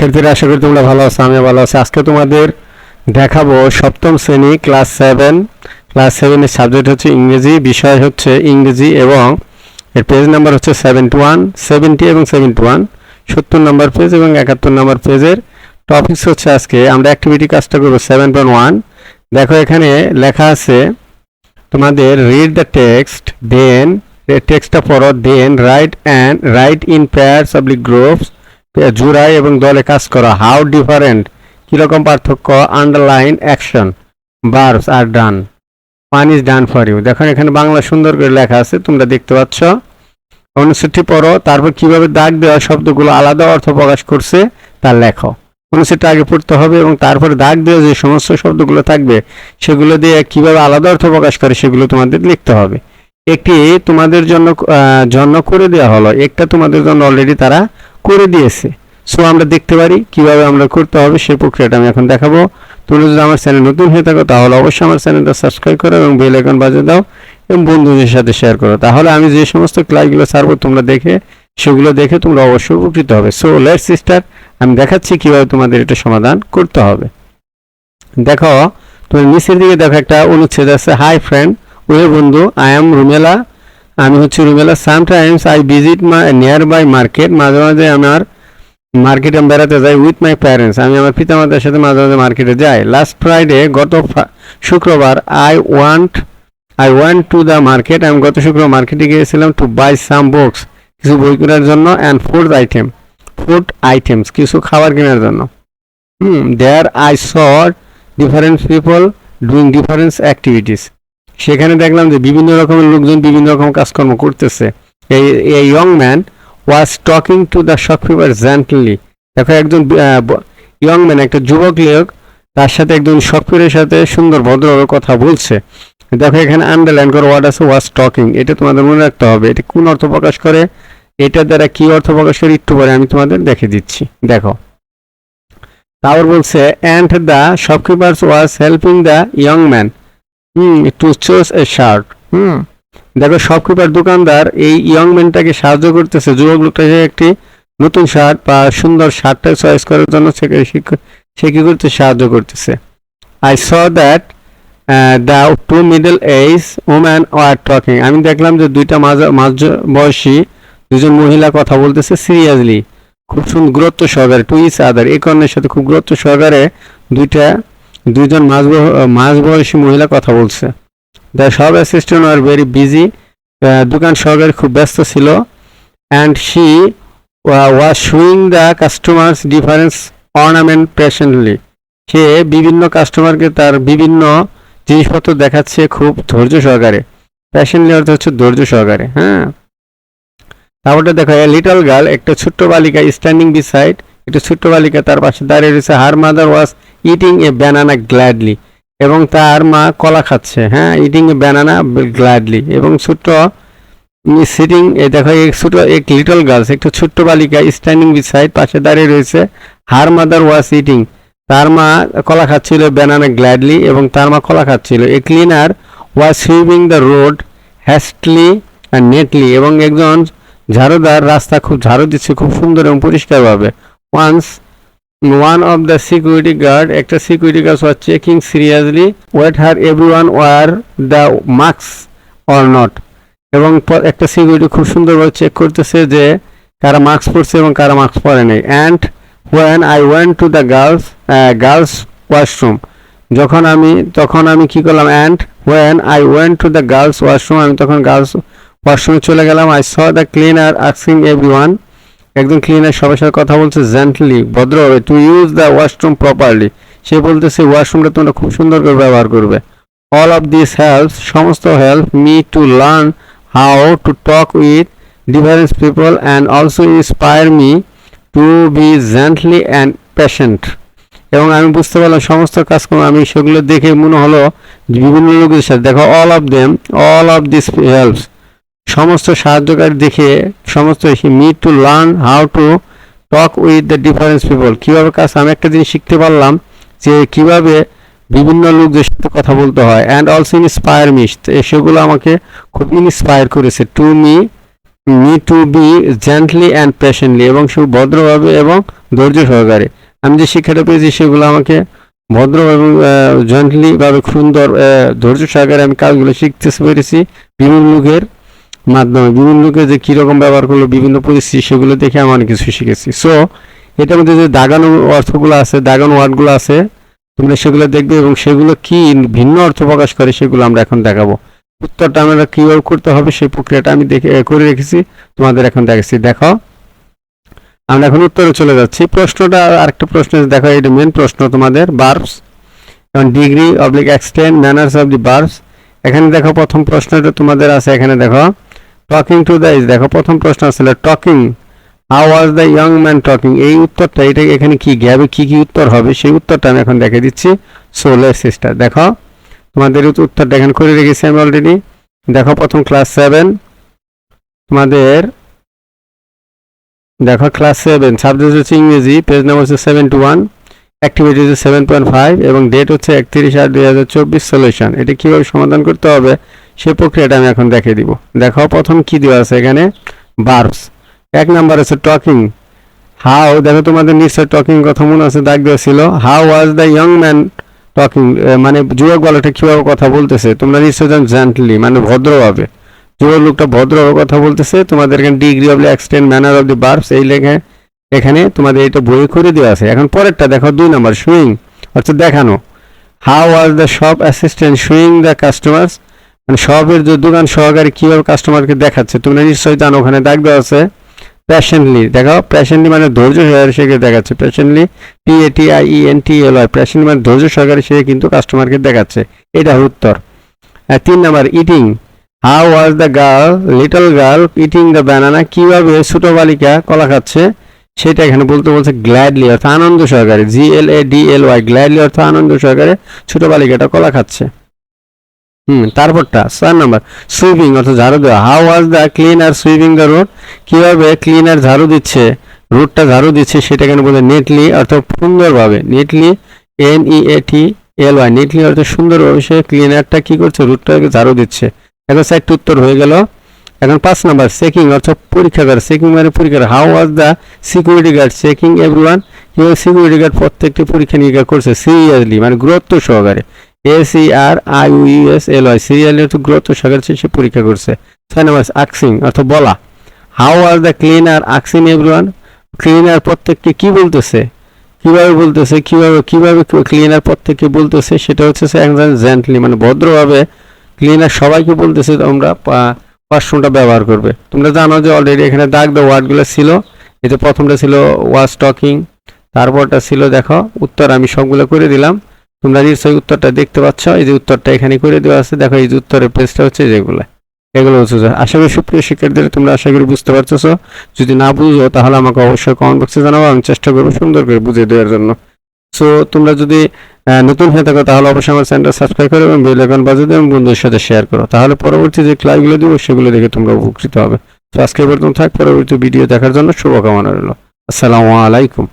শিক্ষার্থীরা, আশা করি তোমরা ভালো আছো, আমিও ভালো আছি। আজকে তোমাদের দেখাবো সপ্তম শ্রেণি, ক্লাস সেভেন। ক্লাস সেভেনের সাবজেক্ট হচ্ছে ইংরেজি, বিষয় হচ্ছে ইংরেজি এবং এর পেজ নাম্বার হচ্ছে সেভেন্টি ওয়ান, সেভেন্টি এবং সেভেন্টি ওয়ান। সত্তর নম্বর পেজ এবং একাত্তর নম্বর পেজের টপিকস হচ্ছে আজকে। আমরা অ্যাক্টিভিটি কাজটা করব সেভেন পয়েন্ট ওয়ান। দেখো এখানে লেখা আছে, তোমাদের রিড দ্য টেক্সট দেন টেক্সটটা পড়ো then write and write in pairs oblique groups জোড়ায় এবং দলে কাজ করো। হাউ ডিফারেন্ট কীরকম পার্থক্য? Underline action verbs R done one is done for you দেখো এখানে বাংলা সুন্দর করে লেখা আছে, তোমরা দেখতে পাচ্ছ। অনুচ্ছেদটি পড়ো, তারপর কীভাবে দাগ দেওয়া শব্দগুলো আলাদা অর্থ প্রকাশ করছে, তা লেখো। অনুচ্ছেদটা আগে পড়তে হবে এবং তারপরে দাগ দেওয়া যে সমস্ত শব্দগুলো থাকবে, সেগুলো দিয়ে কীভাবে আলাদা অর্থ প্রকাশ করে, সেগুলো তোমাদের লিখতে হবে। একটি তোমাদের জন্য জন্য করে দেওয়া হলো। একটা তোমাদের জন্য অলরেডি তারা করে দিয়েছে। সো আমরা দেখতে পারি কীভাবে আমরা করতে হবে সেই প্রক্রিয়াটা আমি এখন দেখাবো। তোমরা যদি আমার চ্যানেল নতুন হয়ে থাকো, তাহলে অবশ্যই আমার চ্যানেলটা সাবস্ক্রাইব করো এবং বেল আইকন বাজিয়ে দাও এবং বন্ধুদের সাথে শেয়ার করো। তাহলে আমি যে সমস্ত ক্লাসগুলো ছাড়বো তোমরা দেখে, সেগুলো দেখে তোমরা অবশ্যই উপকৃত হবে। সো লেট সিস্টার আমি দেখাচ্ছি কীভাবে তোমাদের এটা সমাধান করতে হবে। দেখো তুমি নিচের দিকে দেখো একটা অনুচ্ছেদ আছে। হাই ফ্রেন্ড ওয়ে বন্ধু আই এম রুমেলা আমি হচ্ছে Rumela sometimes I visit my nearby market মাঝে মাঝে আমার মার্কেটে আমি বেড়াতে যাই উইথ মাই প্যারেন্টস আমি আমার পিতামাতার সাথে মাঝে মাঝে মার্কেটে যাই। লাস্ট ফ্রাইডে গত শুক্রবার I want I want to the market আমি গত শুক্রবার মার্কেটে গিয়েছিলাম টু বাই সাম বুকস কিছু বই কেনার জন্য and food item food items কিছু খাবার কেনার জন্য। হুম there I saw different people doing different activities সেখানে দেখলাম যে বিভিন্ন রকমের লোকজন বিভিন্ন রকম কাজকর্ম করতেছে। এই এই young man was talking to the shopkeeper gently দেখো একজন ইয়ং ম্যান একটা যুবক লোক, তার সাথে একজন শপকিপারের সাথে সুন্দর ভদ্রভাবে কথা বলছে। দেখো এখানে আন্ডারলাইন করো ওয়ার্ড আছে ওয়াজ টকিং এটা তোমাদের মনে রাখতে হবে, এটা কোন অর্থ প্রকাশ করে? এটার দ্বারা কি অর্থ প্রকাশ করে? একটু পরে আমি তোমাদের দেখে দিচ্ছি। দেখো। তারপর বলছে and the shopkeepers was helping the young man hmm to choose a shirt hmm. দেখো শপকিপার দোকানদার এই ইয়ং ম্যানটাকে সাহায্য করতেছে, যুবক লোকটাকে একটি নতুন শার্ট বা সুন্দর শার্টটা চয়েস করার জন্য সে সে- কি করতে সাহায্য করতেছে। I saw that the two middle age woman are talking আমি দেখলাম যে দুইটা মাঝ মাঝ বয়সী দুজন মহিলা কথা বলতেছে সিরিয়াসলি খুব সুন্দর গুরুত্ব সহকারে টু ইস আদার এই কর্ণের সাথে খুব গুরুত্ব সহকারে দুইটা দুইজন মাঝ মাঝ বয়সী মহিলা কথা বলছে। দ্য সব অ্যাসিস্ট্যান্ট আর ভেরি বিজি দোকান সহকারী খুব ব্যস্ত ছিল। And she was showing the customers difference ornament patiently সে বিভিন্ন কাস্টমারকে তার বিভিন্ন জিনিসপত্র দেখাচ্ছে খুব ধৈর্য সহকারে। প্যাশেন্টলি অর্থ হচ্ছে ধৈর্য সহকারে হ্যাঁ। তারপরে দেখো এ লিটল গার্ল একটা ছোট্ট বালিকা স্ট্যান্ডিং বিসাইড একটা ছোট্ট বালিকা তার পাশে দাঁড়িয়ে রয়েছে। Her mother was eating a banana gladly এবং তার মা কলা খাচ্ছে হ্যাঁ? ইটিং এ ব্যানানা গ্ল্যাডলি এবং ছোট্ট সিটিং এ দেখো, এক ছোট এক লিটল গার্লস একটু ছোট্ট বালিকা স্ট্যান্ডিং বিসাইড পাশে দাঁড়িয়ে রয়েছে। হার মাদার ওয়াজ ইটিং তার মা কলা খাচ্ছিল ব্যানানা গ্ল্যাডলি এবং তার মা কলা খাচ্ছিল। A cleaner was sweeping the road hastily and neatly এবং একজন ঝাড়ুদার রাস্তা খুব, ঝাড়ু দিচ্ছে খুব সুন্দর এবং পরিষ্কারভাবে। Once one of the security guard একটা security guard was checking seriously whether every one wear the mask or not এবং একটা সিকিউরিটি খুব সুন্দরভাবে চেক করতেছে যে কারা মাস্ক পরছে এবং কারা মাস্ক পরে নেই। And when I went to the girls girls washroom যখন আমি, তখন আমি কি করলাম? And when I went to the girls washroom আমি তখন গার্লস ওয়াশরুমে চলে গেলাম। I saw the cleaner asking every one একজন ক্লিনার সবার সাথে কথা বলছে জেন্টলি ভদ্রভাবে to use the washroom properly সে বলতেছে ওয়াশরুমটা তোমরা খুব সুন্দর করে ব্যবহার করবে। অল অফ দিস হেল্প সমস্ত help me to learn how to talk with difference people and also inspire me to be gently and patient এবং আমি বুঝতে পারলাম, সমস্ত কাজকর্ম আমি সেগুলো দেখে মনে হলো বিভিন্ন লোকের সাথে, দেখো all of them all of this helps সমস্ত সাহায্যকারী দেখে সমস্ত me to learn how to talk with the difference people কীভাবে কাজ? আমি একটা জিনিস শিখতে পারলাম যে কীভাবে বিভিন্ন লোকদের সাথে কথা বলতে হয় অ্যান্ড অলসো ইন্সপায়ার মিস সেগুলো আমাকে খুব ইন্সপায়ার করেছে to me me to be gently and patiently এবং সে ভদ্রভাবে এবং ধৈর্য সহকারে। আমি যে শিক্ষাটা পেয়েছি সেগুলো আমাকে ভদ্র এবং জেন্টলি সুন্দর ধৈর্য সহকারে আমি কাজগুলো শিখতে পেরেছি বিভিন্ন লোকের মাধ্যমে বিভিন্ন লোকের যে কীরকম ব্যবহার করল, বিভিন্ন পরিস্থিতি, সেগুলো দেখে আমি অনেক কিছু শিখেছি। সো এটার মধ্যে যে দাগানো অর্থগুলো আছে, দাগানো ওয়ার্ডগুলো আছে, তোমরা সেগুলো দেখবে এবং সেগুলো কি ভিন্ন অর্থ প্রকাশ করে সেগুলো আমরা এখন দেখাবো। উত্তরটা আমরা কীভাবে করতে হবে সেই প্রক্রিয়াটা আমি দেখে, করে রেখেছি, তোমাদের এখন দেখাচ্ছি। দেখো, আমরা এখন উত্তরে চলে যাচ্ছি। প্রশ্নটা আরেকটা প্রশ্ন দেখো, এটা মেন প্রশ্ন তোমাদের বার্বস এবং degree oblique extend manners of the verbs এখানে দেখো, প্রথম প্রশ্নটা তোমাদের আছে, এখানে দেখো। টকিং টু দ্য দেখো, প্রথম প্রশ্ন আসলে talking how was the young man talking এই উত্তরটা, এটা এখানে কি গ্যাবে, কি কি উত্তর হবে, সেই উত্তরটা আমি এখন দেখে দিচ্ছি। সোলার সিস্টার দেখো, তোমাদের উত- উত্তরটা এখানে করে রেখেছি আমি অলরেডি দেখো, প্রথম ক্লাস সেভেন তোমাদের, দেখো ক্লাস সেভেন সাবজেক্ট হচ্ছে ইংরেজি পেজ নাম্বার হচ্ছে সেভেন টু ওয়ান অ্যাক্টিভিটি হচ্ছে সেভেন পয়েন্ট ফাইভ এবং ডেট হচ্ছে একত্রিশ আট দুই হাজার চব্বিশ সলিউশন এটা কীভাবে সমাধান করতে হবে? সেই প্রক্রিয়াটা আমি এখন দেখিয়ে দিব। দেখো, প্রথম কি দেওয়া আছে এখানে? বার্বস এক নাম্বার আছে টকিং হাউ দেখো তোমাদের নিশ্চয় টকিং কথা মনে আছে, দাগ দেওয়া ছিল। How was the young man talking মানে যুবক বলাটা কীভাবে কথা বলতেছে? তোমরা নিশ্চয় জান জেন্টলি মানে ভদ্রভাবে। যুবক লোকটা ভদ্রভাবে কথা বলতেছে। তোমাদের এখানে degree of the extend manner of the verbs এই লেখে এখানে তোমাদের এটা বই করে দেওয়া আছে। এখন পরেরটা দেখো, দুই নাম্বার সুইং অর্থাৎ দেখানো। How was the shop assistant showing the customers মানে শপের যে দোকান সহকারী কীভাবে কাস্টমারকে দেখাচ্ছে, তোমরা নিশ্চয়ই জানো, ওখানে দেওয়া আছে প্যাশনলি দেখো প্যাশনলি মানে ধৈর্য সহকারে সে দেখাচ্ছে। Patiently P A T I E N T L Y patiently মানে ধৈর্য সহকারে সে কিন্তু কাস্টমারকে দেখাচ্ছে। এটা হলো উত্তর। তিন number eating how was the girl little girl eating the banana কীভাবে ছোট বালিকা কলা খাচ্ছে? সেটা এখানে বলতে বলছে গ্ল্যাডলি অর্থাৎ আনন্দ সহকারে। G L A D L Y gladly অর্থাৎ আনন্দ সহকারে ছোট বালিকাটা কলা খাচ্ছে। হুম, তারপরটা, চার নাম্বার সুইপিং অর্থাৎ ঝাড়ু দেওয়া। How was the cleaner sweeping the road কীভাবে ক্লিনার ঝাড়ু দিচ্ছে? রোডটা ঝাড়ু দিচ্ছে সেটা কেন বলে নেটলি অর্থাৎ সুন্দরভাবে। Neatly N E A T L Y neatly অর্থাৎ সুন্দরভাবে সে ক্লিনারটা কি করছে? রোডটাকে ঝাড়ু দিচ্ছে। এখন চারটি উত্তর হয়ে গেল। এখন পাঁচ নাম্বার চেকিং অর্থাৎ পরীক্ষা করে। চেকিং মানে পরীক্ষা how was the security guard checking everyone কীভাবে সিকিউরিটি গার্ড প্রত্যেকটি পরীক্ষা নিরীক্ষা করছে? সিরিয়াসলি মানে গুরুত্ব সহকারে। S E R I U S L Y seriously অর্থাৎ গুরুত্ব সহকারে সে সে পরীক্ষা করছে। ছয় নাম্বার আক্সিং অর্থাৎ বলা। হাউ ওয়াজ দ্য ক্লিনার আক্সিং এভরিওয়ান ক্লিনার প্রত্যেককে কি বলতেছে? কীভাবে বলতেছে? কীভাবে কীভাবে ক্লিনার প্রত্যেককে বলতেছে? সেটা হচ্ছে একজন জেন্টলি মানে ভদ্রভাবে ক্লিনার সবাইকে বলতেছে, তোমরা পাঁচশোটা ব্যবহার করবে। তোমরা জানো যে অলরেডি এখানে দাগ দেওয়া ওয়ার্ডগুলো ছিল। এতে প্রথমটা ছিল ওয়াজ টকিং তারপরটা ছিল, দেখো, উত্তর আমি সবগুলো করে দিলাম। তোমরা নিশ্চয়ই উত্তরটা দেখতে পাচ্ছ, এই যে উত্তরটা এখানে করে দেওয়া আছে, দেখো এই যে উত্তরের পেজটা হচ্ছে যেগুলো। এগুলো হচ্ছে আশা করি সুপ্রিয় শিক্ষার্থীরা তোমরা আশা করি বুঝতে পারতেছো। যদি না বুঝো, তাহলে আমাকে অবশ্যই কমেন্ট বক্সে জানাব আমি চেষ্টা করব সুন্দর করে বুঝিয়ে দেওয়ার জন্য। সো তোমরা যদি নতুন হয়ে থাকো, তাহলে অবশ্যই আমার চ্যানেলটা সাবস্ক্রাইব করো এবং বেল আইকন বাজিয়ে এবং বন্ধুদের সাথে শেয়ার করো। তাহলে পরবর্তী যে ক্লাসগুলো দিব, সেগুলো দেখে তোমরা উপকৃত হবে। তো আজকে পর্যন্ত থাক, পরবর্তী ভিডিও দেখার জন্য শুভকামনা রইল। আসসালামু আলাইকুম।